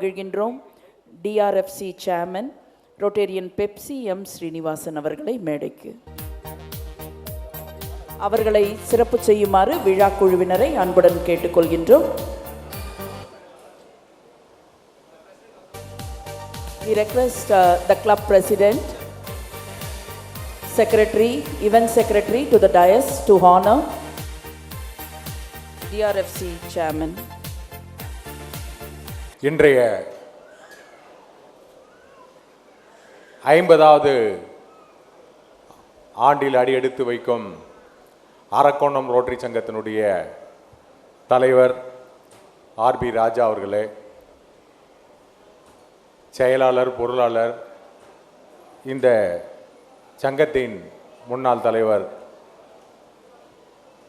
மகிழ்கின்றோம். DRFC chairman Rotarian Pepsi M Srinivasan அவர்களை மேடைக்கு. அவர்களை சிறப்பு செய்யுமாறு விழா குழுவினரை அன்புடன் கேட்டுக்கொள்கின்றோம். We request uh, the club president, secretary, event secretary to the dais to honor DRFC chairman. இன்றைய ஐம்பதாவது ஆண்டில் அடி எடுத்து வைக்கும் அரக்கோணம் ரோட்டரி சங்கத்தினுடைய தலைவர் ஆர்பி ராஜா அவர்களே செயலாளர் பொருளாளர் இந்த சங்கத்தின் முன்னாள் தலைவர்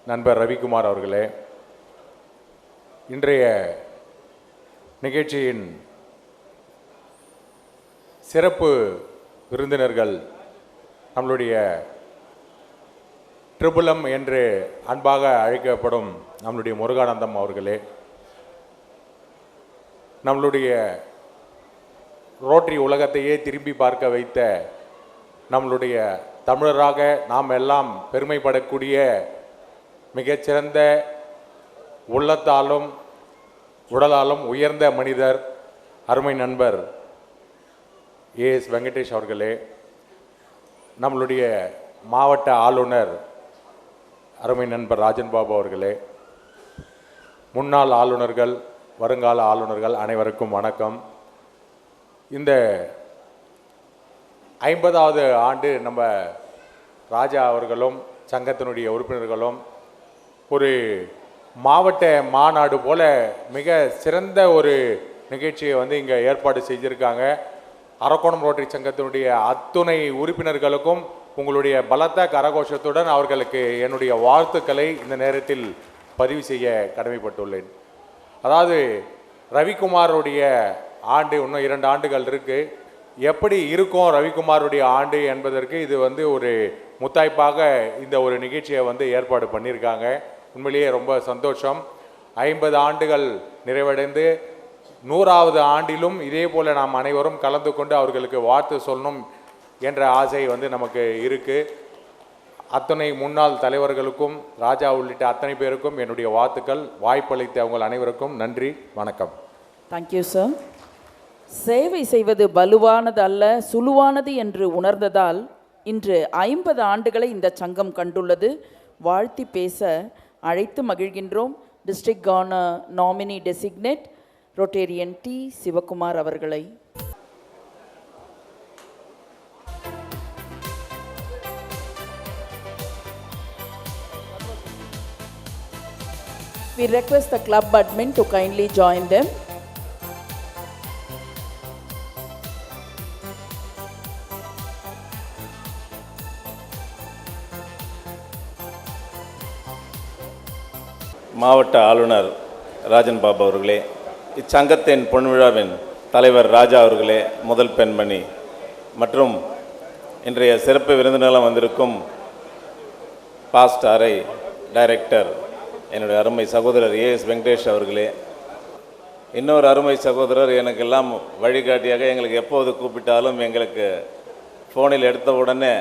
நண்பர் ரவிக்குமார் அவர்களே இன்றைய நிகழ்ச்சியின் சிறப்பு விருந்தினர்கள் நம்மளுடைய ட்ரிபுலம் என்று அன்பாக அழைக்கப்படும் நம்மளுடைய முருகானந்தம் அவர்களே நம்மளுடைய ரோட்டரி உலகத்தையே திரும்பி பார்க்க வைத்த நம்மளுடைய தமிழராக நாம் எல்லாம் பெருமைப்படக்கூடிய மிகச்சிறந்த உள்ளத்தாலும் உடலாலும் உயர்ந்த மனிதர் அருமை நண்பர் ஏஎஸ் வெங்கடேஷ் அவர்களே நம்மளுடைய மாவட்ட ஆளுநர் அருமை நண்பர் ராஜன் பாபு அவர்களே முன்னாள் ஆளுநர்கள் வருங்கால ஆளுநர்கள் அனைவருக்கும் வணக்கம். இந்த ஐம்பதாவது ஆண்டு நம்ம ராஜா அவர்களும் சங்கத்தினுடைய உறுப்பினர்களும் ஒரு மாவட்ட மாநாடு போல மிக சிறந்த ஒரு நிகழ்ச்சியை வந்து இங்கே ஏற்பாடு செஞ்சுருக்காங்க. அரக்கோணம் ரோட்டரி சங்கத்தினுடைய அத்துணை உறுப்பினர்களுக்கும் உங்களுடைய பலத்த கரகோஷத்துடன் அவர்களுக்கு என்னுடைய வாழ்த்துக்களை இந்த நேரத்தில் பதிவு செய்ய கடமைப்பட்டுள்ளேன். அதாவது ரவிக்குமாருடைய ஆண்டு இன்னும் இரண்டு ஆண்டுகள் இருக்குது எப்படி இருக்கும் ரவிக்குமாருடைய ஆண்டு என்பதற்கு இது வந்து ஒரு முத்தாய்ப்பாக இந்த ஒரு நிகழ்ச்சியை வந்து ஏற்பாடு பண்ணியிருக்காங்க. உண்மையிலேயே ரொம்ப சந்தோஷம். ஐம்பது ஆண்டுகள் நிறைவடைந்து நூறாவது ஆண்டிலும் இதே போல் நாம் அனைவரும் கலந்து கொண்டு அவர்களுக்கு வாழ்த்து சொல்லணும் என்ற ஆசை வந்து நமக்கு இருக்குது அத்தனை முன்னாள் தலைவர்களுக்கும் ராஜா உள்ளிட்ட அத்தனை பேருக்கும் என்னுடைய வாழ்த்துக்கள். வாய்ப்பளித்த அவங்க அனைவருக்கும் நன்றி வணக்கம். தேங்க்யூ சார் சேவை செய்வது வலுவானது அல்ல சுலுவானது என்று உணர்ந்ததால் இன்று ஐம்பது ஆண்டுகளை இந்த சங்கம் கண்டுள்ளது. வாழ்த்தி பேச அழைத்து மகிழ்கின்றோம். District governor nominee designate Rotarian D Sivakumar அவர்களை. We request the club admin to kindly join them. மாவட்ட ஆளுநர் ராஜன் பாபு அவர்களே இச்சங்கத்தின் பொன்விழாவின் தலைவர் ராஜா அவர்களே முதல் பெண்மணி மற்றும் இன்றைய சிறப்பு விருந்தினராக வந்திருக்கும் பாஸ்ட் அறை டைரக்டர் என்னுடைய அருமை சகோதரர் ஏ எஸ் வெங்கடேஷ் அவர்களே. இன்னொரு அருமை சகோதரர் எனக்கெல்லாம் வழிகாட்டியாக எங்களுக்கு எப்போது கூப்பிட்டாலும் எங்களுக்கு ஃபோனில் எடுத்த உடனே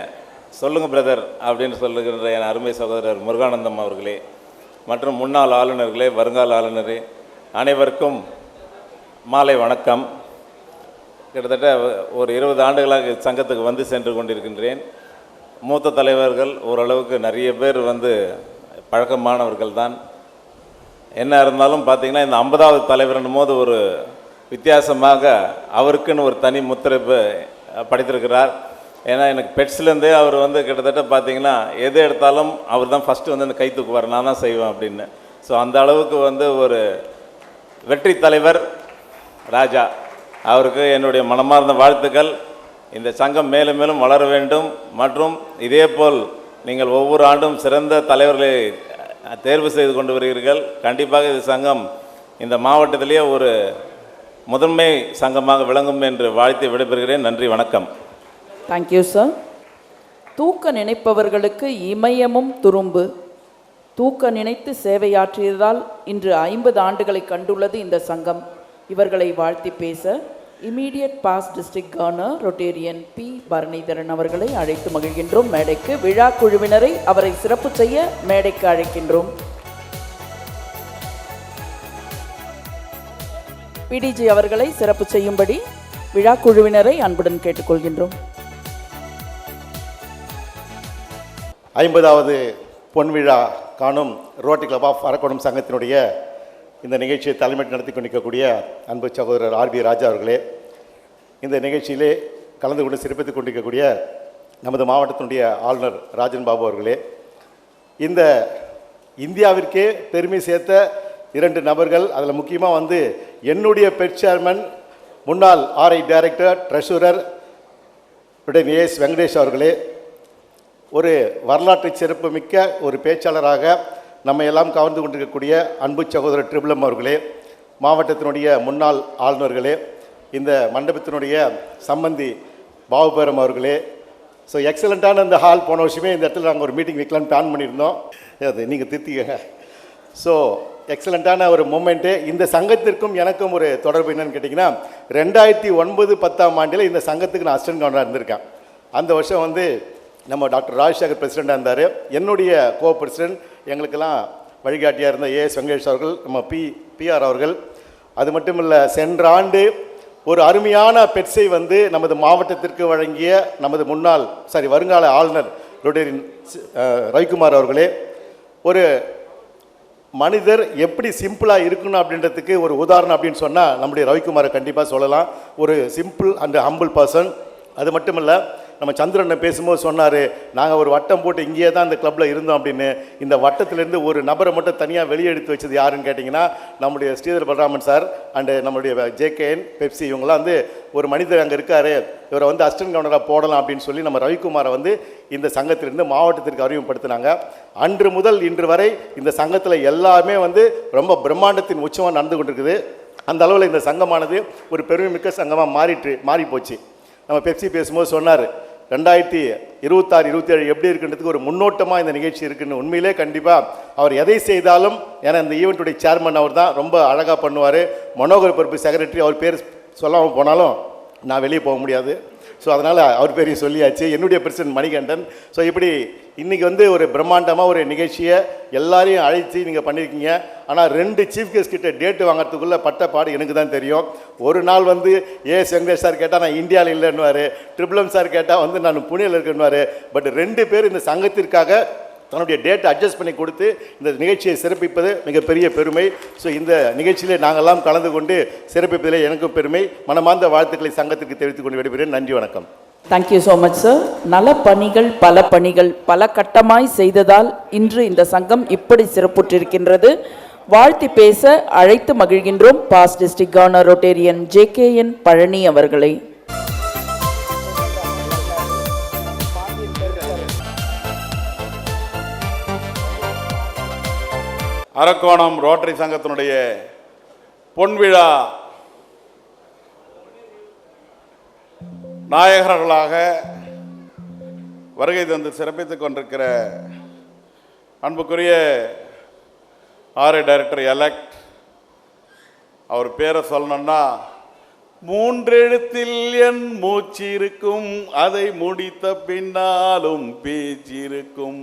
சொல்லுங்கள் பிரதர் அப்படின்னு சொல்லுகின்ற என் அருமை சகோதரர் முருகானந்தம் அவர்களே. மற்றும் முன்னாள் ஆளுநர்களே வருங்கால ஆளுநரே அனைவருக்கும் மாலை வணக்கம். கிட்டத்தட்ட ஒரு இருபது ஆண்டுகளாக சங்கத்துக்கு வந்து சென்று கொண்டிருக்கின்றேன். மூத்த தலைவர்கள் ஓரளவுக்கு நிறைய பேர் வந்து பழக்கமானவர்கள் தான். என்ன இருந்தாலும் பார்த்தீங்கன்னா இந்த ஐம்பதாவது தலைவர்னும் போது ஒரு வித்தியாசமாக அவருக்குன்னு ஒரு தனி முத்திரைப்பு படைத்திருக்கிறார். ஏன்னா எனக்கு பெட்ஸ்லேருந்தே அவர் வந்து கிட்டத்தட்ட பார்த்தீங்கன்னா எது எடுத்தாலும் அவர் தான் ஃபஸ்ட்டு வந்து அந்த கை தூக்குவார். நான் தான் செய்வேன் அப்படின்னு. ஸோ அந்த அளவுக்கு வந்து ஒரு வெற்றி தலைவர் ராஜா. அவருக்கு என்னுடைய மனமார்ந்த வாழ்த்துக்கள். இந்த சங்கம் மேலும் மேலும் வளர வேண்டும். மற்றும் இதே போல் நீங்கள் ஒவ்வொரு ஆண்டும் சிறந்த தலைவர்களை தேர்வு செய்து கொண்டு வருகிறீர்கள். கண்டிப்பாக இது சங்கம் இந்த மாவட்டத்திலேயே ஒரு முதன்மை சங்கமாக விளங்கும் என்று வாழ்த்து விடைபெறுகிறேன். நன்றி வணக்கம். தேங்க்யூ சார் தூக்க நினைப்பவர்களுக்கு இமயமும் துரும்பு. தூக்க நினைத்து சேவையாற்றியதால் இன்று ஐம்பது ஆண்டுகளை கண்டுள்ளது இந்த சங்கம். இவர்களை வாழ்த்தி பேச immediate past district governor Rotarian P Bharanidharan அவர்களை அழைத்து மகிழ்கின்றோம். மேடைக்கு விழா குழுவினரை அவரை சிறப்பு செய்ய மேடைக்கு அழைக்கின்றோம். பிடிஜி அவர்களை சிறப்பு செய்யும்படி விழா குழுவினரை அன்புடன் கேட்டுக்கொள்கின்றோம். ஐம்பதாவது பொன்விழா காணும் ரோட்டரி கிளப் ஆஃப் அரக்கோணம் சங்கத்தினுடைய இந்த நிகழ்ச்சியை தலைமை நடத்தி கொண்டிருக்கக்கூடிய அன்பு சகோதரர் ஆர்பி ராஜா அவர்களே இந்த நிகழ்ச்சியிலே கலந்து கொண்டு சிறப்பித்துக் கொண்டிருக்கக்கூடிய நமது மாவட்டத்தினுடைய ஆளுநர் ராஜன் பாபு அவர்களே இந்த இந்தியாவிற்கே பெருமை சேர்த்த இரண்டு நபர்கள் அதில் முக்கியமாக வந்து என்னுடைய பெட் சேர்மன் முன்னாள் RI director treasurer AS Venkatesh அவர்களே ஒரு வரலாற்று சிறப்புமிக்க ஒரு பேச்சாளராக நம்ம எல்லாம் கவர்ந்து கொண்டிருக்கக்கூடிய அன்பு சகோதரர் ட்ரிபிளம் அவர்களே மாவட்டத்தினுடைய முன்னாள் ஆளுநர்களே இந்த மண்டபத்தினுடைய சம்பந்தி பாபுபேரம் அவர்களே. ஸோ எக்ஸலண்ட்டான இந்த ஹால் போன வருஷமே இந்த இடத்துல நாங்கள் ஒரு மீட்டிங் வைக்கலான்னு பிளான் பண்ணியிருந்தோம். அது நீங்கள் திருத்திக்கங்க ஸோ எக்ஸலண்ட்டான ஒரு மூமெண்ட்டு இந்த சங்கத்திற்கும் எனக்கும் ஒரு தொடர்பு என்னன்னு கேட்டிங்கன்னா ரெண்டாயிரத்தி ஒன்பது பத்தாம் ஆண்டில் இந்த சங்கத்துக்கு நான் அசிஸ்டன்ட் கவுண்டராக இருந்திருக்கேன். அந்த வருஷம் வந்து நம்ம டாக்டர் ராஜசேகர் பிரசிடெண்டாக இருந்தார். என்னுடைய கோ பிரசிடென்ட் எங்களுக்கெல்லாம் வழிகாட்டியாக இருந்த ஏ வெங்கடேஷ் அவர்கள் நம்ம பி பிஆர் அவர்கள். அது மட்டும் இல்லை சென்ற ஆண்டு ஒரு அருமையான பெட்ஸை வந்து நமது மாவட்டத்திற்கு வழங்கிய நமது முன்னாள் சாரி வருங்கால ஆளுநர் ரொட்டேரியன் ரவிக்குமார் அவர்களே ஒரு மனிதர் எப்படி சிம்பிளாக இருக்கணும் அப்படின்றதுக்கு ஒரு உதாரணம் அப்படின்னு சொன்னால் நம்முடைய ரவிக்குமாரை கண்டிப்பாக சொல்லலாம். ஒரு சிம்பிள் அண்ட் ஹம்பிள் பர்சன். அது மட்டும் இல்லை நம்ம சந்திரனை பேசும்போது சொன்னார் நாங்கள் ஒரு வட்டம் போட்டு இங்கேயே தான் இந்த கிளப்பில் இருந்தோம் அப்படின்னு. இந்த வட்டத்திலேருந்து ஒரு நபரை மட்டும் தனியாக வெளியே எடுத்து வச்சது யாருன்னு கேட்டிங்கன்னா நம்முடைய ஸ்ரீதர் பலராமன் சார் அண்டு நம்முடைய ஜேகேஎன் பெப்சி இவங்கெல்லாம் வந்து ஒரு மனிதர் அங்கே இருக்கார். இவரை வந்து அசிஸ்டன்ட் கவர்னராக போடலாம் அப்படின்னு சொல்லி நம்ம ரவிக்குமாரை வந்து இந்த சங்கத்திலிருந்து மாவட்டத்திற்கு அறிமுகப்படுத்தினாங்க. அன்று முதல் இன்று வரை இந்த சங்கத்தில் எல்லாமே வந்து ரொம்ப பிரம்மாண்டத்தின் உச்சமாக நடந்து கொண்டிருக்குது. அந்த அளவில் இந்த சங்கமானது ஒரு பெருமைமிக்க சங்கமாக மாறிட்டு மாறி போச்சு நம்ம பெப்சி பேசும்போது சொன்னார் ரெண்டாயிரத்தி இருபத்தாறு இருபத்தேழு எப்படி இருக்குன்றதுக்கு ஒரு முன்னோட்டமாக இந்த நிகழ்ச்சி இருக்குன்னு உண்மையிலே கண்டிப்பாக அவர் எதை செய்தாலும் ஏன்னா இந்த ஈவெண்ட்டுடைய சேர்மன் அவர் தான் ரொம்ப அழகாக பண்ணுவார். மனோகர் பருப்பு செக்ரட்டரி அவர் பேர் சொல்லாமல் போனாலும் நான் வெளியே போக முடியாது. ஸோ அதனால் அவர் பேரையும் சொல்லியாச்சு. என்னுடைய பிரசிடன்ட் மணிகண்டன். ஸோ இப்படி இன்றைக்கி வந்து ஒரு பிரம்மாண்டமாக ஒரு நிகழ்ச்சியை எல்லாரையும் அழைச்சி நீங்கள் பண்ணியிருக்கீங்க ஆனால் ரெண்டு சீஃப் கெஸ்ட் கிட்ட டேட்டு வாங்குறதுக்குள்ளே பட்ட பாடு எனக்கு தான் தெரியும். ஒரு நாள் வந்து ஏ வெங்கடேஷ் சார் கேட்டால் நான் இந்தியாவில் இல்லைன்னுவார். ட்ரிபிளம் சார் கேட்டால் வந்து நான் புனேல இருக்கேன்னுவார். பட் ரெண்டு பேர் இந்த சங்கத்திற்காக தன்னுடைய டேட்டை அட்ஜஸ்ட் பண்ணி கொடுத்து இந்த நிகழ்ச்சியை சிறப்பிப்பது மிகப்பெரிய பெருமை. ஸோ இந்த நிகழ்ச்சியில் நாங்கள்லாம் கலந்து கொண்டு சிறப்பிப்பதில் எனக்கும் பெருமை. மனமார்ந்த வாழ்த்துக்களை சங்கத்திற்கு தெரிவித்துக் கொண்டு விடுகிறேன் நன்றி வணக்கம். தேங்க்யூ ஸோ மச் சார் நல பணிகள் பல பணிகள் பல கட்டமாய் செய்ததால் இன்று இந்த சங்கம் இப்படி சிறப்புற்றிருக்கின்றது. வாழ்த்தி பேச அழைத்து மகிழ்கின்றோம் past district governor Rotarian J K N Palani அவர்களை. அரக்கோணம் ரோட்டரி சங்கத்தினுடைய பொன்விழா நாயகர்களாக வருகை தந்து சிறப்பித்துக் கொண்டிருக்கிற அன்புக்குரிய ஆர்ஐ டைரக்டர் எலக்ட் அவர் பேரை சொல்லணும்னா மூன்றெழுத்தில் என் மூச்சிருக்கும் அதை முடித்த பின்னாலும் பேச்சிருக்கும்.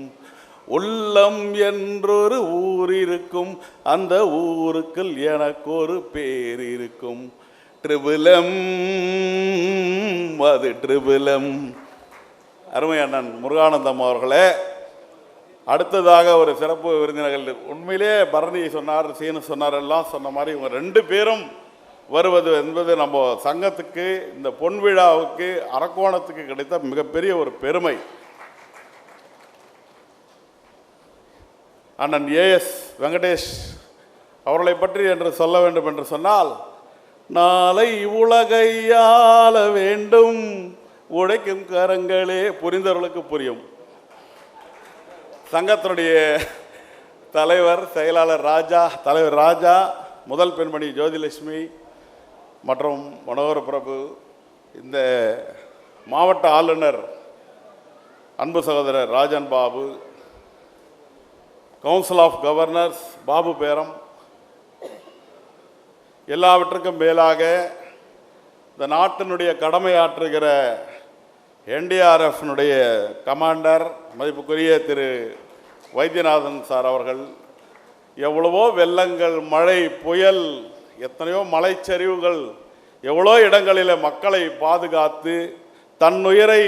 உள்ளம் என்றொரு ஊர் இருக்கும் அந்த ஊருக்குள் எனக்கு ஒரு பேர் இருக்கும் ட்ரிபிளம் அது ட்ரிபிளம். அருமை அண்ணன் முருகானந்தம் அவர்களே அடுத்ததாக ஒரு சிறப்பு விருந்தினர்கள். உண்மையிலே பரணி சொன்னார் சீனு சொன்னார் எல்லாம் சொன்ன மாதிரி இவங்க ரெண்டு பேரும் வருவது என்பது நம்ம சங்கத்துக்கு இந்த பொன் விழாவுக்கு அரக்கோணத்துக்கு கிடைத்த மிகப்பெரிய ஒரு பெருமை. அண்ணன் ஏஎஸ் வெங்கடேஷ் அவர்களை பற்றி என்று சொல்ல வேண்டும் என்று சொன்னால் நாளை உலகையாள வேண்டும். உழைக்கும் கரங்களே புரிந்தவர்களுக்கு புரியும். சங்கத்தினுடைய தலைவர் செயலாளர் ராஜா தலைவர் ராஜா முதல் பெண்மணி ஜோதிலட்சுமி மற்றும் மனோகர பிரபு இந்த மாவட்ட ஆளுநர் அன்பு சகோதரர் Rajan Babu council of governors Babu பேரம் எல்லாவற்றுக்கும் மேலாக இந்த நாட்டினுடைய கடமையாற்றுகிற என்டிஆர்எஃப்னுடைய கமாண்டர் மதிப்புக்குரிய திரு வைத்தியநாதன் சார் அவர்கள் எவ்வளவோ வெள்ளங்கள் மழை புயல் எத்தனையோ மலைச்சரிவுகள் எவ்வளோ இடங்களில் மக்களை பாதுகாத்து தன்னுயிரை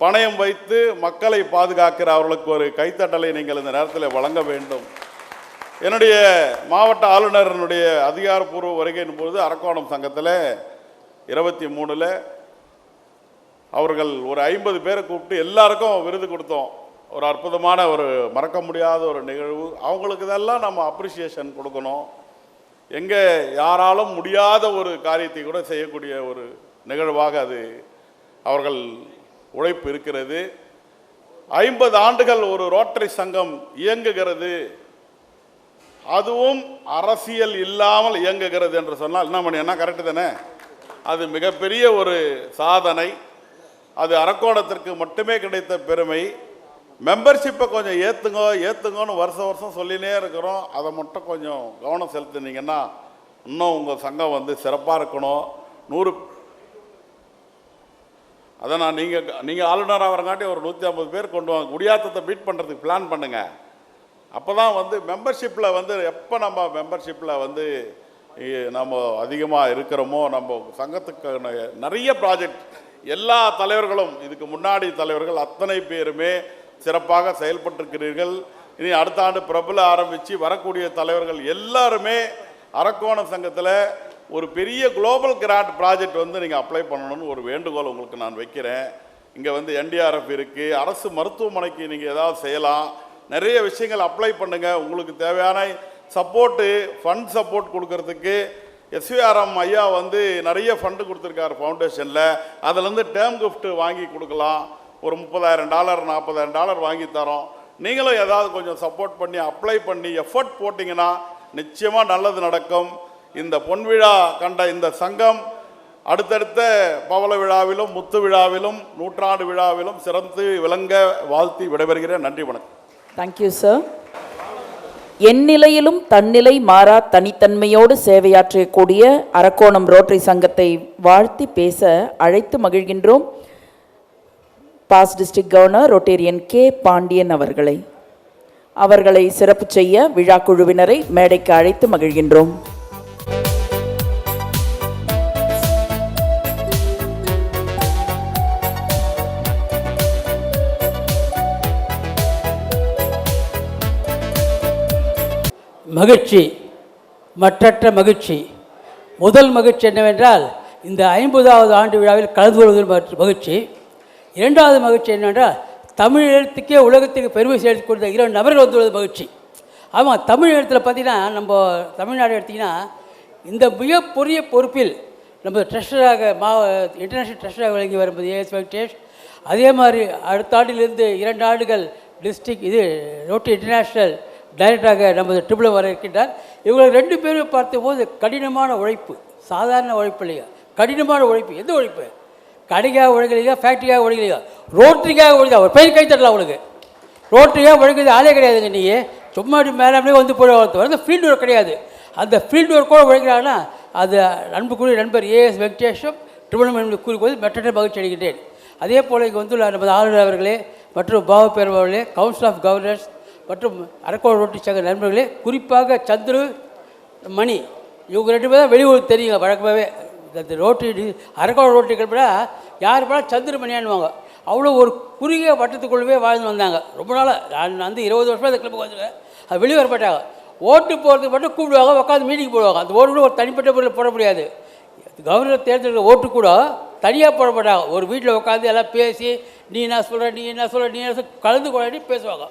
பணயம் வைத்து மக்களை பாதுகாக்கிற அவர்களுக்கு ஒரு கைத்தட்டலை நீங்கள் இந்த நேரத்தில் வழங்க வேண்டும். என்னுடைய மாவட்ட ஆளுநரனுடைய அதிகாரப்பூர்வ வருகையின் பொழுது அரக்கோணம் சங்கத்தில் இருபத்தி மூணில் அவர்கள் ஒரு ஐம்பது பேரை கூப்பிட்டு எல்லாருக்கும் விருது கொடுத்தோம். ஒரு அற்புதமான ஒரு மறக்க முடியாத ஒரு நிகழ்வு. அவங்களுக்கு இதெல்லாம் நம்ம அப்ரிசியேஷன் கொடுக்கணும். எங்கே யாராலும் முடியாத ஒரு காரியத்தை கூட செய்யக்கூடிய ஒரு நிகழ்வாக அது அவர்கள் உழைப்பு இருக்கிறது. ஐம்பது ஆண்டுகள் ஒரு ரோட்டரி சங்கம் இயங்குகிறது. அதுவும் அரசியல் இல்லாமல் இயங்குகிறது என்று சொன்னால் என்ன பண்ணி என்ன கரெக்டு தானே? அது மிகப்பெரிய ஒரு சாதனை. அது அரக்கோணத்திற்கு மட்டுமே கிடைத்த பெருமை. மெம்பர்ஷிப்பை கொஞ்சம் ஏற்றுங்க ஏற்றுங்கன்னு வருஷம் வருஷம் சொல்லினே இருக்கிறோம். அதை மட்டும் கொஞ்சம் கவனம் செலுத்துனீங்கன்னா இன்னும் உங்கள் சங்கம் வந்து சிறப்பாக இருக்கணும். நூறு அதை நான் நீங்கள் நீங்கள் ஆளுநராக வரங்காட்டி ஒரு நூற்றி ஐம்பது பேர் கொண்டு வாங்க. குடியாத்தத்தை பீட் பண்ணுறதுக்கு பிளான் பண்ணுங்கள் அப்போ தான் வந்து மெம்பர்ஷிப்பில் வந்து எப்போ நம்ம மெம்பர்ஷிப்பில் வந்து நம்ம அதிகமாக இருக்கிறோமோ நம்ம சங்கத்துக்கு நிறைய ப்ராஜெக்ட் எல்லா தலைவர்களும் இதுக்கு முன்னாடி தலைவர்கள் அத்தனை பேருமே சிறப்பாக செயல்பட்டிருக்கிறீர்கள். இனி அடுத்த ஆண்டு பிரபல ஆரம்பித்து வரக்கூடிய தலைவர்கள் எல்லாருமே அரக்கோணம் சங்கத்தில் ஒரு பெரிய குளோபல் கிராண்ட் ப்ராஜெக்ட் வந்து நீங்கள் அப்ளை பண்ணணும்னு ஒரு வேண்டுகோள் உங்களுக்கு நான் வைக்கிறேன். இங்கே வந்து என்டிஆர்எஃப் இருக்குது அரசு மருத்துவமனைக்கு நீங்கள் ஏதாவது செய்யலாம். நிறைய விஷயங்கள் அப்ளை பண்ணுங்கள் உங்களுக்கு தேவையான சப்போர்ட்டு ஃபண்ட் சப்போர்ட் கொடுக்கறதுக்கு எஸ்விஆர்எம் ஐயா வந்து நிறைய ஃபண்டு கொடுத்துருக்காரு ஃபவுண்டேஷனில் அதுலேருந்து டேர்ம் கிஃப்ட்டு வாங்கி கொடுக்கலாம். ஒரு முப்பதாயிரம் டாலர் நாற்பதாயிரம் டாலர் வாங்கி தரோம். நீங்களும் ஏதாவது கொஞ்சம் சப்போர்ட் பண்ணி அப்ளை பண்ணி எஃபர்ட் போட்டிங்கன்னா நிச்சயமாக நல்லது நடக்கும். இந்த பொன் விழா கண்ட இந்த சங்கம் அடுத்தடுத்த பவள விழாவிலும் முத்து விழாவிலும் நூற்றாண்டு விழாவிலும் சிறந்து விளங்க வாழ்த்தி விடைபெறுகிறேன். நன்றி வணக்கம். தேங்க்யூ சார் எந்நிலையிலும் தன்னிலை மாறா தனித்தன்மையோடு சேவையாற்றக்கூடிய அரக்கோணம் ரோட்டரி சங்கத்தை வாழ்த்தி பேச அழைத்து மகிழ்கின்றோம் past district governor Rotarian K. Pandian அவர்களை. அவர்களை சிறப்பு செய்ய விழா குழுவினரை மேடைக்கு அழைத்து மகிழ்கின்றோம். மகிழ்ச்சி மற்றற்ற மகிழ்ச்சி. முதல் மகிழ்ச்சி என்னவென்றால் இந்த ஐம்பதாவது ஆண்டு விழாவில் கலந்து கொள்வதில் மகிழ்ச்சி. இரண்டாவது மகிழ்ச்சி என்னவென்றால் தமிழ் எழுத்துக்கே உலகத்துக்கு பெருமை சேர்த்து கொடுத்த இரண்டு நபர்கள் வந்துள்ளது மகிழ்ச்சி. ஆமாம் தமிழ் எழுத்தில் பார்த்தீங்கன்னா நம்ம தமிழ்நாடு எடுத்திங்கன்னா இந்த மிகப்பெரிய பொறுப்பில் நம்ம ட்ரெஷராக மா இன்டர்நேஷ்னல் ட்ரெஷராக விளங்கி வரும்போது ஏஎஸ் வெங்கடேஷ். அதே மாதிரி அடுத்த ஆண்டிலிருந்து இரண்டு ஆண்டுகள் டிஸ்ட்ரிக் இது ரோட்டி இன்டர்நேஷ்னல் டைரக்டராக நமது ட்ரிபிள் வர இருக்கின்றார். இவங்களை ரெண்டு பேரும் பார்த்தபோது கடினமான உழைப்பு. சாதாரண உழைப்பு இல்லையா? கடினமான உழைப்பு. எந்த உழைப்பு? கடைக்காக உழைக்கலையா? ஃபேக்ட்ரிக்காக உழைக்கலையா? ரோட்டரிக்காக உழைக்கா ஒரு பெயர் கை தட்டலாம் அவளுக்கு ரோட்டரிக்காக உழைக்கிறது ஆளே கிடையாதுங்க நீ சும்மா அப்படி மேலே வந்து போய் வந்து ஃபீல்டு ஒர்க் கிடையாது. அந்த ஃபீல்டு ஒர்க்கோட உழைக்கிறாங்கன்னா அது அன்புக்குரிய நண்பர் ஏஎஸ் வெங்கடேஷும் ட்ரிபிள் என்று கூறும்போது மற்ற மகிழ்ச்சி அடைகின்றேன். அதே போல் இங்கே வந்துள்ள நமது ஆளுநர் அவர்களே மற்றும் பாவ பேரவர்களே கவுன்சில் ஆஃப் கவர்னர்ஸ் மற்றும் அரக்கோண ரோட்டி சங்க நண்பர்களே குறிப்பாக சந்துரு மணி இவங்க ரெண்டு பேரும் வெளியூர் தெரியுங்க வழக்கமாகவே இந்த ரோட்டு அரக்கோண ரோட்டு கிளம்பினா யார் போனால் சந்துரு மணியானுவாங்க அவ்வளோ ஒரு குறுகிய வட்டத்துக்குள்ளவே வாழ்ந்து வந்தாங்க. ரொம்ப நாளாக நான் வந்து இருபது வருஷமாக அந்த கிளப்புக்கு வந்துருக்கேன் அது வெளியே வர மாட்டாங்க. ஓட்டு போகிறதுக்கு மட்டும் கூப்பிடுவாங்க உட்காந்து மீட்டிங் போடுவாங்க. அந்த ஓட்டு கூட ஒரு தனிப்பட்ட முறையில் போட முடியாது. கவர்னர் தேர்ந்தெடுக்கிற ஓட்டு கூட தனியாக போட மாட்டாங்க. ஒரு வீட்டில் உட்காந்து எல்லாம் பேசி நீ என்ன சொல்கிற நீ என்ன சொல்கிற நீ என்ன சொல்ற கலந்து கொண்டாடி பேசுவாங்க.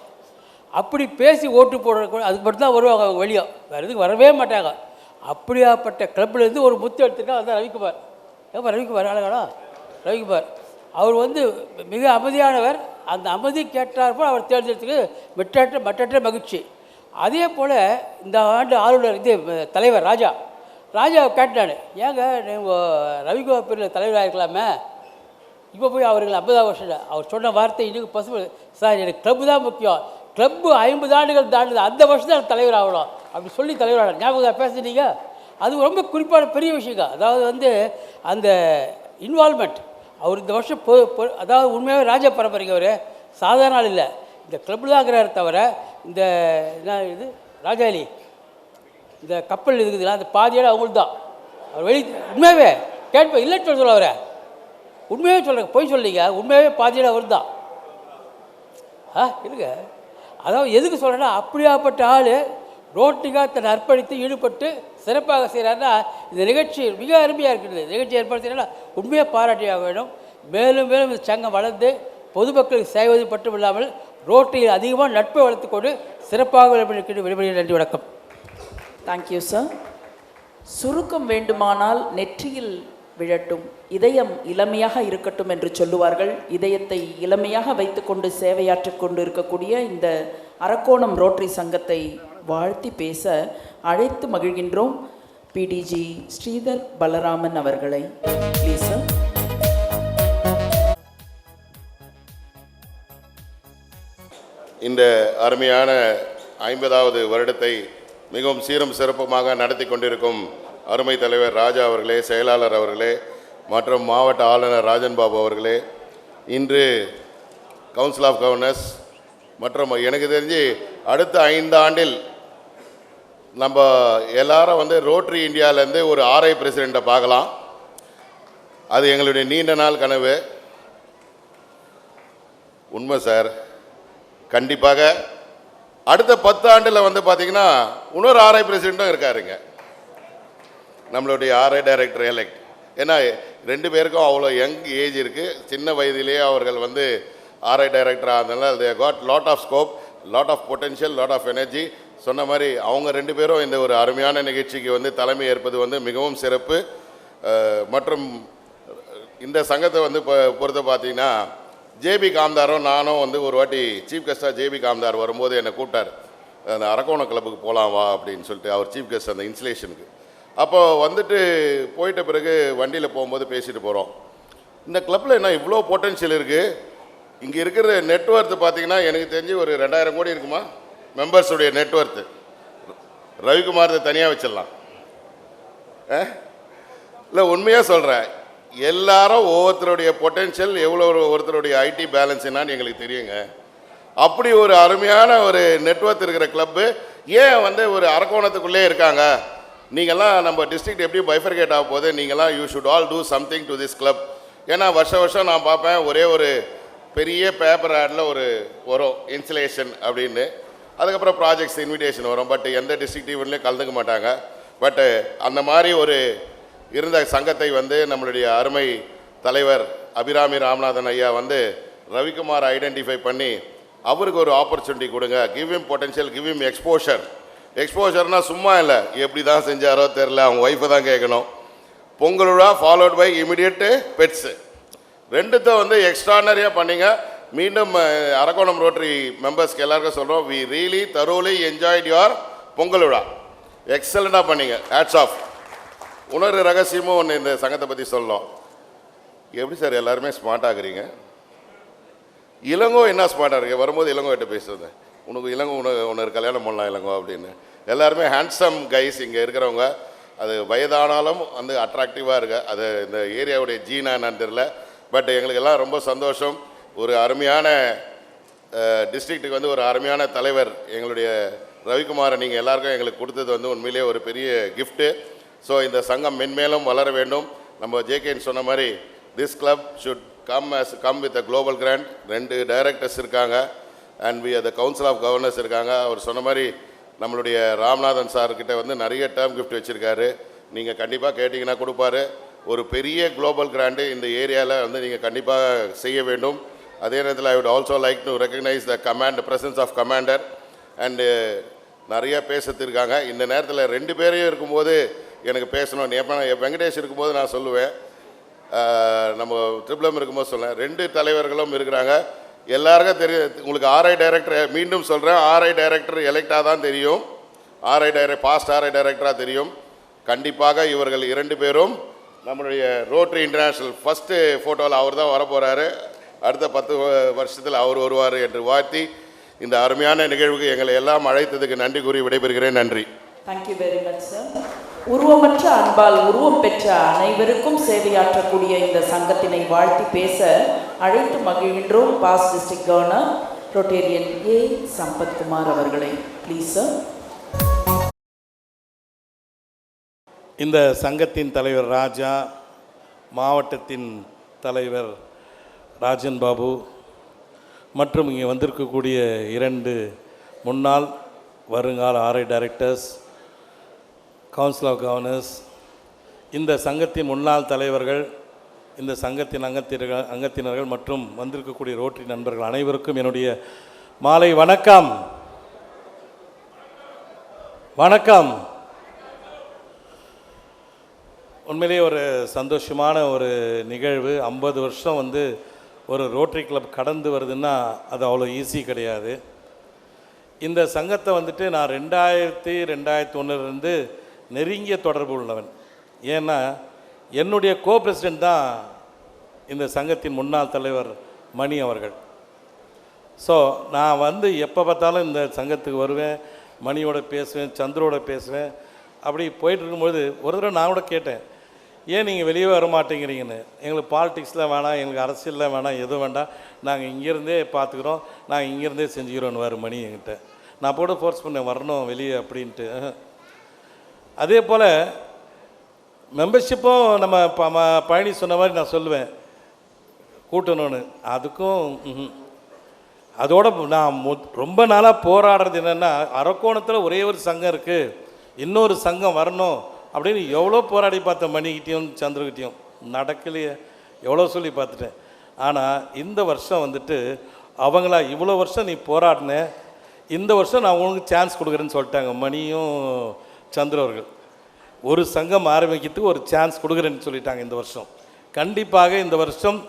அப்படி பேசி ஓட்டு போடுற கூட அதுக்கு மட்டும் தான் வருவாங்க அவங்க வெளியே. வேறு எதுக்கு வரவே மாட்டாங்க. அப்படியாப்பட்ட கிளப்லேருந்து ஒரு முத்து எடுத்துருக்கா அதுதான் ரவிக்குமார். ஏப்பா ரவிக்குமார் அழகாடா ரவிக்குமார். அவர் வந்து மிக அமைதியானவர். அந்த அமைதி கேட்டார்போல் அவர் தேர்ந்தெடுத்துக்கு மற்றற்ற மற்றற்ற மகிழ்ச்சி. அதே போல் இந்த ஆண்டு ஆளுநர் இது தலைவர் ராஜா. ராஜாவை கேட்டான் ஏங்க நீங்கள் ரவிக்குமார் பேரில் தலைவராக இருக்கலாமே? இப்போ போய் அவர்கள் ஐம்பதாம் வருஷம் அவர் சொன்ன வார்த்தை இன்னைக்கு பசுமை சார் எனக்கு கிளப்பு தான் முக்கியம். கிளப்பு ஐம்பது ஆண்டுகள் தாண்டுது அந்த வருஷம் தான் தலைவர் ஆகணும். அப்படி சொல்லி தலைவர் ஆகணும் ஞாபகம் பேசுனீங்க அது ரொம்ப குறிப்பான பெரிய விஷயங்க அதாவது வந்து அந்த இன்வால்மெண்ட் அவர் இந்த வருஷம் பொ- அதாவது உண்மையாகவே ராஜா பரம்பரைங்க அவர் சாதாரண ஆள் இல்லை. இந்த கிளப்பில் தான் இருக்கிறாரு தவிர இந்த என்ன இது? ராஜாலி. இந்த கப்பல் இருக்குதுல்ல அந்த பாதியோட அவங்களுக்கு தான். அவர் வெளி உண்மையாகவே கேட்பேன். இல்லைன்னு சொல்ல சொல்ல அவரை. உண்மையாகவே சொல்கிறேன் போய் சொல்லிங்க உண்மையாகவே பாதியோட அவர் தான் ஆ இருங்க. அதாவது எதுக்கு சொல்கிறேன்னா அப்படியாப்பட்ட ஆள் ரோட்டிக்காக தன்னை அர்ப்பணித்து ஈடுபட்டு சிறப்பாக செய்கிறாருன்னா இந்த நிகழ்ச்சி மிக அருமையாக இருக்கிறது நிகழ்ச்சி ஏற்பாடு உண்மையாக பாராட்டியாக வேணும். மேலும் மேலும் இந்த சங்கம் வளர்ந்து பொதுமக்களுக்கு செய்வது மட்டும் இல்லாமல் ரோட்டில் அதிகமாக நட்பை வளர்த்துக்கொண்டு சிறப்பாக விளையாடி விளையாடி நன்றி வணக்கம். தேங்க்யூ சார் சுருக்கம் வேண்டுமானால் நெற்றியில் விழட்டும். இதயம் இளமையாக இருக்கட்டும் என்று சொல்லுவார்கள். இதயத்தை இளமையாக வைத்துக்கொண்டு சேவையாற்றிக் கொண்டு இருக்கக்கூடிய இந்த அரக்கோணம் ரோட்டரி சங்கத்தை வாழ்த்தி பேச அழைத்து மகிழ்கின்றோம். பிடிஜி ஸ்ரீதர் பலராமன் அவர்களை. ப்ளீஸ் சார் இந்த அருமையான ஐம்பதாவது வருடத்தை மிகவும் சீரும் சிறப்புமாக நடத்தி கொண்டிருக்கும் அருமை தலைவர் ராஜா அவர்களே செயலாளர் அவர்களே மற்றும் மாவட்ட ஆளுநர் ராஜன் பாபு அவர்களே இன்று கவுன்சில் ஆஃப் கவர்னர்ஸ் மற்றும் எனக்கு தெரிஞ்சு அடுத்த ஐந்து ஆண்டில் நம்ம எல்லாரும் வந்து ரோட்ரி இந்தியாவிலேருந்து ஒரு ஆர்ஐ பிரசிடெண்ட்டை பார்க்கலாம். அது எங்களுடைய நீண்ட நாள் கனவு. உண்மை சார். கண்டிப்பாக அடுத்த பத்து ஆண்டில் வந்து பார்த்திங்கன்னா இன்னொரு ஆர்ஐ பிரசிடெண்ட்டும் இருக்காருங்க. நம்மளுடைய ஆர்ஐ டைரக்டர் எலெக்ட் ஏன்னா ரெண்டு பேருக்கும் அவ்வளோ யங் ஏஜ் இருக்குது சின்ன வயதிலேயே அவர்கள் வந்து ஆர்ஐ டைரக்டராக இருந்தனால they got lot of scope lot of potential lot of energy சொன்ன மாதிரி அவங்க ரெண்டு பேரும் இந்த ஒரு அருமையான நிகழ்ச்சிக்கு வந்து தலைமை ஏற்பது வந்து மிகவும் சிறப்பு. மற்றும் இந்த சங்கத்தை வந்து பொறுத்த பார்த்தீங்கன்னா ஜேபி காம்தாரும் நானும் வந்து ஒரு வாட்டி சீஃப் கெஸ்ட்டாக ஜேபி காம்தார் வரும்போது என்னை கூப்பிட்டார். அந்த அரக்கோண கிளப்புக்கு போகலாம் வா அப்படின்னு சொல்லிட்டு அவர் சீஃப் கெஸ்ட் அந்த இன்ஸ்டலேஷனுக்கு அப்போ வந்துட்டு போயிட்ட பிறகு வண்டியில் போகும்போது பேசிட்டு போகிறோம் இந்த கிளப்பில் என்ன இவ்வளோ பொட்டன்ஷியல் இருக்குது இங்கே இருக்கிற நெட்ஒர்த்து பார்த்தீங்கன்னா எனக்கு தெரிஞ்சு ஒரு ரெண்டாயிரம் கோடி இருக்குமா? மெம்பர்ஸுடைய நெட்ஒர்த்து ரவிக்குமாரத்தை தனியாக வச்சிடலாம். இல்லை உண்மையாக சொல்கிறேன் எல்லாரும் ஒவ்வொருத்தருடைய பொட்டென்ஷியல் எவ்வளோ ஒரு- ஒருத்தருடைய ஐடி பேலன்ஸ் என்னன்னு எங்களுக்கு தெரியுங்க. அப்படி ஒரு அருமையான ஒரு நெட்ஒர்க் இருக்கிற கிளப்பு ஏன் வந்து ஒரு அரக்கோணத்துக்குள்ளே இருக்காங்க? நீங்கள்லாம் நம்ம டிஸ்ட்ரிக்ட் எப்படி பைஃபர்கேட் ஆக போகுது நீங்கள்லாம் you should all do something to this club ஏன்னா வருஷம் வருஷம் நான் பார்ப்பேன் ஒரே ஒரு பெரிய பேப்பர் ஆடில் ஒரு வரும் இன்சுலேஷன் அப்படின்னு. அதுக்கப்புறம் ப்ராஜெக்ட்ஸ் இன்விடேஷன் வரும் பட் எந்த டிஸ்ட்ரிக்ட் ஈவெண்ட்லையும் கலந்துக்க மாட்டாங்க. பட்டு அந்த மாதிரி ஒரு இருந்த சங்கத்தை வந்து நம்மளுடைய அருமை தலைவர் அபிராமி ராமநாதன் ஐயா வந்து ரவிக்குமார் ஐடென்டிஃபை பண்ணி அவருக்கு ஒரு ஆப்பர்ச்சுனிட்டி கொடுங்க. Give him potential give him exposure எக்ஸ்போஷர்னா சும்மா இல்லை. எப்படி தான் செஞ்சாரோ தெரில அவங்க ஒய்ஃபை தான் கேட்கணும் பொங்கல் விழா ஃபாலோட் பை இமிடியட்டு பெட்ஸு ரெண்டுத்த வந்து எக்ஸ்ட்ரானரியாக பண்ணிங்க. மீண்டும் அரக்கோணம் ரோட்டரி மெம்பர்ஸ்க்கு எல்லாருக்கும் சொல்கிறோம் we really thoroughly enjoyed your Pongal விழா. எக்ஸலண்ட்டாக பண்ணிங்க. ஹேட்ஸ் ஆஃப் உணர்வு ரகசியமும் ஒன்று இந்த சங்கத்தை பற்றி சொல்லணும். எப்படி சார் எல்லாருமே ஸ்மார்ட் ஆகுறீங்க இளங்கோ என்ன ஸ்மார்ட்டாக இருக்கு? வரும்போது இளங்கோ கிட்ட பேசுறது. உனக்கு இளங்கோ உனக்கு உனக்கு கல்யாணம் பண்ணலாம் இளங்கோ அப்படின்னு. எல்லாருமே ஹேண்ட்ஸம் கைஸ் இங்கே இருக்கிறவங்க. அது வயதானாலும் வந்து அட்ராக்டிவாக இருக்கு அது இந்த ஏரியாவுடைய ஜீனா என்னன்னு தெரில பட் எங்களுக்கு எல்லாம் ரொம்ப சந்தோஷம். ஒரு அருமையான டிஸ்ட்ரிக்ட்டுக்கு வந்து ஒரு அருமையான தலைவர் எங்களுடைய ரவிக்குமாரை நீங்கள் எல்லாருக்கும் எங்களுக்கு கொடுத்தது வந்து உண்மையிலேயே ஒரு பெரிய கிஃப்ட்டு ஸோ இந்த சங்கம் மென்மேலும் வளர வேண்டும். நம்ம ஜேகேன்னு சொன்ன மாதிரி this club should come as come with a global grant ரெண்டு டைரக்டர்ஸ் இருக்காங்க. And we the council of governors இருக்காங்க. அவர் சொன்ன மாதிரி நம்மளுடைய ராம்நாதன் சார்கிட்ட வந்து நிறைய டேர்ம் கிஃப்ட் வச்சுருக்காரு. நீங்கள் கண்டிப்பாக கேட்டிங்கன்னா கொடுப்பாரு. ஒரு பெரிய குளோபல் கிராண்டு இந்த ஏரியாவில் வந்து நீங்கள் கண்டிப்பாக செய்ய வேண்டும். அதே நேரத்தில் I would also like to recognise the command presence of commander and நிறைய பேசத்திருக்காங்க. இந்த நேரத்தில் ரெண்டு பேரையும் இருக்கும்போது எனக்கு பேசணும். எப்போ வெங்கடேஷ் இருக்கும்போது நான் சொல்லுவேன். நம்ம ட்ரிபிளம் இருக்கும்போது சொல்லேன் ரெண்டு தலைவர்களும் இருக்கிறாங்க. எல்லாருக்கும் தெரியும் உங்களுக்கு ஆர்ஐ டைரக்டர் மீண்டும் சொல்கிறேன் ஆர்ஐ டைரக்டர் எலெக்டாக தான் தெரியும். ஆர்ஐ டைரக்ட் பாஸ்ட் ஆர்ஐ டைரக்டராக தெரியும். கண்டிப்பாக இவர்கள் இரண்டு பேரும் நம்மளுடைய ரோட்ரி இன்டர்நேஷ்னல் ஃபஸ்ட்டு ஃபோட்டோவில் அவர் தான் வரப்போகிறாரு அடுத்த பத்து வருஷத்தில் அவர் வருவார் என்று வாழ்த்தி இந்த அருமையான நிகழ்வுக்கு எங்களை எல்லாம் அழைத்ததுக்கு நன்றி கூறி விடைபெறுகிறேன். நன்றி. Thank you very much sir உருவமற்ற அன்பால் உருவம் பெற்ற அனைவருக்கும் சேவையாற்றக்கூடிய இந்த சங்கத்தினை வாழ்த்தி பேச அழைத்து மகிழ்கின்றோம் past district governor Rotarian A Sampathkumar அவர்களை. ப்ளீஸ் சார் இந்த சங்கத்தின் தலைவர் ராஜா மாவட்டத்தின் தலைவர் ராஜன் பாபு மற்றும் இங்கே வந்திருக்கக்கூடிய இரண்டு முன்னாள் வருங்கால RI directors council of governors இந்த சங்கத்தின் முன்னாள் தலைவர்கள் இந்த சங்கத்தின் அங்கத்தினர்கள் அங்கத்தினர்கள் மற்றும் வந்திருக்கக்கூடிய ரோட்டரி நண்பர்கள் அனைவருக்கும் என்னுடைய மாலை வணக்கம். வணக்கம். உண்மையிலேயே ஒரு சந்தோஷமான ஒரு நிகழ்வு. ஐம்பது வருஷம் வந்து ஒரு ரோட்டரி கிளப் கடந்து வருதுன்னா அது அவ்வளோ ஈஸி கிடையாது. இந்த சங்கத்தை வந்துட்டு நான் ரெண்டாயிரத்தி ரெண்டாயிரத்தி ஒன்றுலேருந்து நெருங்கிய தொடர்பு உள்ளவன். ஏன்னா என்னுடைய கோ பிரசிடென்ட் தான் இந்த சங்கத்தின் முன்னாள் தலைவர் மணி அவர்கள். ஸோ நான் வந்து எப்போ பார்த்தாலும் இந்த சங்கத்துக்கு வருவேன் மணியோட பேசுவேன் சந்திரோட பேசுவேன். அப்படி போயிட்டு இருக்கும்போது ஒரு தடவை நான் கூட கேட்டேன் ஏன் நீங்கள் வெளியே வர மாட்டேங்கிறீங்கன்னு எங்களுக்கு பாலிடிக்ஸில் வேணாம் எங்களுக்கு அரசியலில் வேணாம் எதுவும் வேண்டாம். நாங்கள் இங்கேருந்தே பார்த்துக்குறோம் நாங்கள் இங்கேருந்தே செஞ்சுக்கிறோன்னு வர மணி என்கிட்ட. நான் போட்டு ஃபோர்ஸ் பண்ணேன் வரணும் வெளியே அப்படின்ட்டு. அதே போல் மெம்பர்ஷிப்பும் நம்ம ப- ம- பழனி சொன்ன மாதிரி நான் சொல்லுவேன். கூட்டணும்னு. அதுக்கும் அதோட நான் மு- ரொம்ப நாளாக போராடுறது என்னென்னா அரக்கோணத்தில் ஒரே ஒரு சங்கம் இருக்குது இன்னொரு சங்கம் வரணும் அப்படின்னு எவ்வளோ போராடி பார்த்தேன் மணிக்கிட்டையும் சந்திரகிட்டையும். நடக்கலையே. எவ்வளோ சொல்லி பார்த்துட்டேன். ஆனால் இந்த வருஷம் வந்துட்டு அவங்களா இவ்வளோ வருஷம் நீ போராடின இந்த வருஷம் நான் உனக்கு சான்ஸ் கொடுக்குறேன்னு சொல்லிட்டாங்க. மணியும் சந்திர அவர்கள் ஒரு சங்கம் ஆரம்பிக்கிறதுக்கு ஒரு சான்ஸ் கொடுக்குறேன்னு சொல்லிட்டாங்க இந்த வருஷம். கண்டிப்பாக இந்த வருஷம்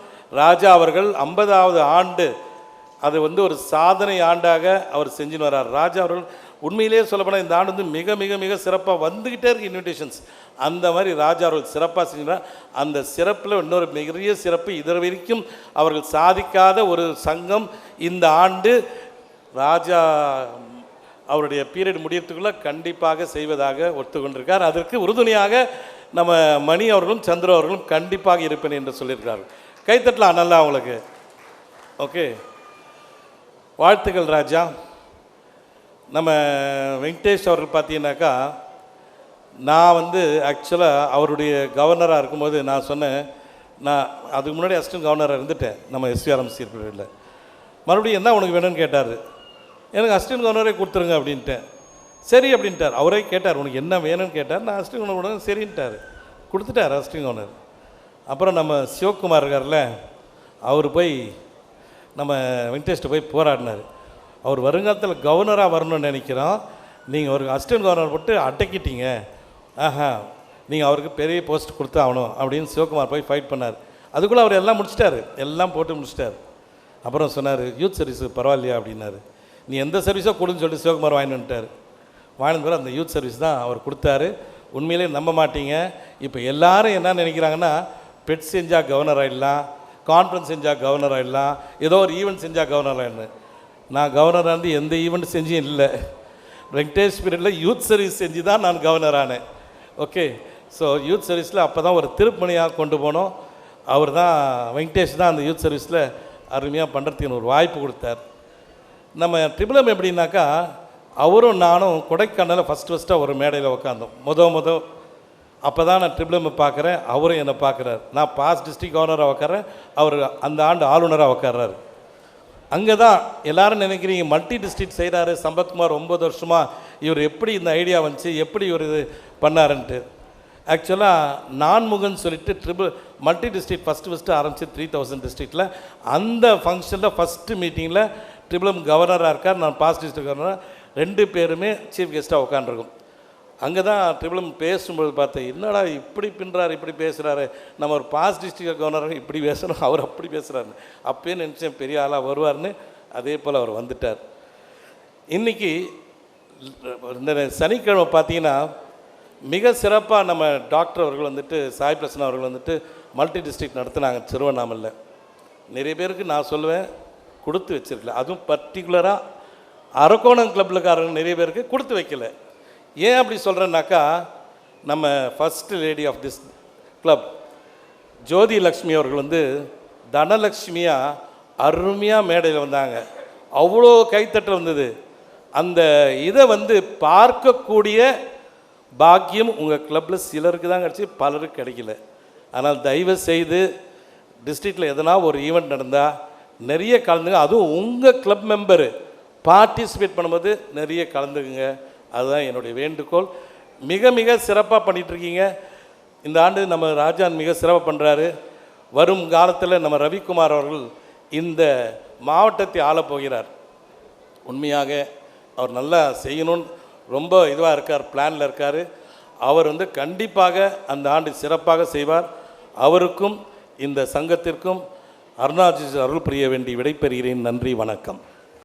ராஜா அவர்கள் ஐம்பதாவது ஆண்டு அது வந்து ஒரு சாதனை ஆண்டாக அவர் செஞ்சுன்னு வர்றார். ராஜா அவர்கள் உண்மையிலேயே சொல்லப்போனால் இந்த ஆண்டு வந்து மிக மிக மிக சிறப்பாக வந்துக்கிட்டே இருக்கு இன்விடேஷன்ஸ் அந்த மாதிரி ராஜா அவர்கள் சிறப்பாக செஞ்சுறார் அந்த சிறப்பில் இன்னொரு மிகரிய சிறப்பு இதர் வரைக்கும் அவர்கள் சாதிக்காத ஒரு சங்கம் இந்த ஆண்டு ராஜா அவருடைய பீரியட் முடியறதுக்குள்ளே கண்டிப்பாக செய்வதாக ஒத்துக்கொண்டிருக்கார். அதற்கு உறுதுணையாக நம்ம மணி அவர்களும் சந்திர அவர்களும் கண்டிப்பாக இருப்பேன் என்று சொல்லியிருக்கிறார்கள். கைத்தட்டலாம் நல்லா அவங்களுக்கு. ஓகே. வாழ்த்துக்கள் ராஜா. நம்ம வெங்கடேஷ் அவர்கள் பார்த்தீங்கன்னாக்கா நான் வந்து ஆக்சுவலாக அவருடைய கவர்னராக இருக்கும்போது நான் சொன்னேன் நான் அதுக்கு முன்னாடி அசிஸ்டன்ட் கவர்னராக இருந்துட்டேன். நம்ம எஸ்விஆர்எம் சீர்பிரிவில் மறுபடியும் என்ன உனக்கு வேணும்னு கேட்டார். எனக்கு அஸ்டின் கவர்னரே கொடுத்துருங்க அப்படின்ட்டேன். சரி அப்படின்ட்டார். அவரே கேட்டார் உனக்கு என்ன வேணும்னு? கேட்டார். நான் அஸ்டின் கவர்னர் உடனே சரின்ட்டார். கொடுத்துட்டார் அஸ்டின் கவர்னர் அப்புறம் நம்ம சிவகுமார் இருக்கார்ல அவர் போய் நம்ம வெங்கடேஷ்ட்டு போய் போராடினார். அவர் வருங்காலத்தில் கவர்னராக வரணும்னு நினைக்கிறோம். நீங்கள் அவருக்கு அசிஸ்டன்ட் கவர்னர் போட்டு அடக்கிட்டீங்க. ஆஹா நீங்கள் அவருக்கு பெரிய போஸ்ட் கொடுத்து ஆகணும் அப்படின்னு சிவகுமார் போய் ஃபைட் பண்ணார். அதுக்குள்ளே அவர் எல்லாம் முடிச்சிட்டாரு. எல்லாம் போட்டு முடிச்சிட்டார். அப்புறம் சொன்னார் யூத் சர்வீஸ் பரவாயில்லையா? அப்படின்னாரு. நீ எந்த சர்வீஸோ கொடுன்னு சொல்லிட்டு சிவகுமார் வாங்கினுட்டார் வந்துட்டார். பிறகு அந்த யூத் சர்வீஸ் தான் அவர் கொடுத்தாரு. உண்மையிலே நம்ப மாட்டீங்க. இப்போ எல்லாரும் என்ன நினைக்கிறாங்கன்னா பெட் செஞ்சால் கவர்னர் ஆகிடலாம் கான்ஃபரன்ஸ் செஞ்சால் கவர்னர் ஆகிடலாம் ஏதோ ஒரு ஈவெண்ட் செஞ்சால் கவர்னர் ஆகிடணும் நான் கவர்னராக இருந்து எந்த ஈவெண்ட் செஞ்சும் இல்லை. வெங்கடேஷ் பீரியடில் யூத் சர்வீஸ் செஞ்சு தான் நான் கவர்னர் ஆனேன். ஓகே ஸோ யூத் சர்வீஸில் அப்போ தான் ஒரு திருப்பணியாக கொண்டு போனோம். அவர் தான் வெங்கடேஷ் தான் அந்த யூத் சர்வீஸில் அருமையாக பண்ணுறதுக்கு ஒரு வாய்ப்பு கொடுத்தார். நம்ம ட்ரிபிளம் எப்படின்னாக்கா அவரும் நானும் கொடைக்கானலில் ஃபஸ்ட் ஃபஸ்ட்டாக ஒரு மேடையில் உட்காந்தோம் முத முத அப்போ தான் நான் ட்ரிபிளம் பார்க்குறேன் அவரும் என்னை பார்க்குறாரு நான் பாஸ் டிஸ்ட்ரிக்ட் கவர்னராக உட்காறேன் அவர் அந்த ஆண்டு ஆளுநராக உட்கார்றாரு அங்கே தான் எல்லாரும் நினைக்கிறீங்க மல்டி டிஸ்ட்ரிக்ட் செய்கிறாரு சம்பத்குமார் ஒம்பது வருஷமாக இவர் எப்படி இந்த ஐடியா வந்துச்சு எப்படி இவர் இது பண்ணாருன்ட்டு. ஆக்சுவலாக நான்முகன் சொல்லிட்டு triple multi district first first ஆரம்பித்து த்ரீ தௌசண்ட் டிஸ்ட்ரிக்டில் அந்த ஃபங்க்ஷனில் ஃபஸ்ட்டு மீட்டிங்கில் ட்ரிபிளம் கவர்னராக இருக்கார் நான் பாஸ் டிஸ்ட்ரிக்ட் கவர்னராக ரெண்டு பேருமே சீஃப் கெஸ்ட்டாக உட்காந்துருக்கோம் அங்கே தான் ட்ரிபிளம் பேசும்போது பார்த்தேன் என்னடா இப்படி பின்றாரு இப்படி பேசுகிறாரு நம்ம ஒரு பாஸ் டிஸ்ட்ரிக்ட் கவர்னர் இப்படி பேசணும் அவர் அப்படி பேசுகிறாரு அப்பயே நினச்சேன் பெரிய ஆளாக வருவார்னு அதே போல் அவர் வந்துட்டார். இன்றைக்கி இந்த சனிக்கிழமை பார்த்தீங்கன்னா மிக சிறப்பாக நம்ம டாக்டர் அவர்கள் வந்துட்டு சாய் பிரசன்னா அவர்கள் வந்துட்டு மல்டி டிஸ்ட்ரிக்ட் நடத்துனாங்க திருவண்ணாமலையில். நிறைய பேருக்கு நான் சொல்லுவேன் கொடுத்து வச்சிருக்கல. அதுவும் பர்டிகுலராக அரக்கோணம் கிளப்லக்காரங்க நிறைய பேருக்கு கொடுத்து வைக்கல. ஏன் அப்படி சொல்கிறேன்னாக்கா நம்ம first lady of this club Jyothi Lakshmi அவர்கள் வந்து தனலக்ஷ்மியாக அருமையாக மேடையில் வந்தாங்க. அவ்வளோ கைத்தட்டல் வந்தது. அந்த இதை வந்து பார்க்கக்கூடிய பாக்கியம் உங்கள் கிளப்பில் சிலருக்கு தான் கிடச்சி பலருக்கு கிடைக்கல. ஆனால் தயவு செய்து டிஸ்ட்ரிக்டில் எதனா ஒரு ஈவெண்ட் நடந்தால் நிறைய கலந்துங்க. அதுவும் உங்கள் கிளப் மெம்பரு பார்ட்டிசிபேட் பண்ணும்போது நிறைய கலந்துக்குங்க. அதுதான் என்னுடைய வேண்டுகோள். மிக மிக சிறப்பாக பண்ணிகிட்ருக்கீங்க இந்த ஆண்டு நம்ம ராஜான் மிக சிறப்பாக பண்ணுறாரு வரும் காலத்தில் நம்ம ரவிக்குமார் அவர்கள் இந்த மாவட்டத்தை ஆளப்போகிறார் உண்மையாக அவர் நல்லா செய்யணும்னு ரொம்ப இதுவாக இருக்கார் பிளானில் இருக்கார். அவர் வந்து கண்டிப்பாக அந்த ஆண்டு சிறப்பாக செய்வார். அவருக்கும் இந்த சங்கத்திற்கும் அருணாஜி அருள் புரிய வேண்டி விடைபெறுகிறேன். நன்றி வணக்கம்.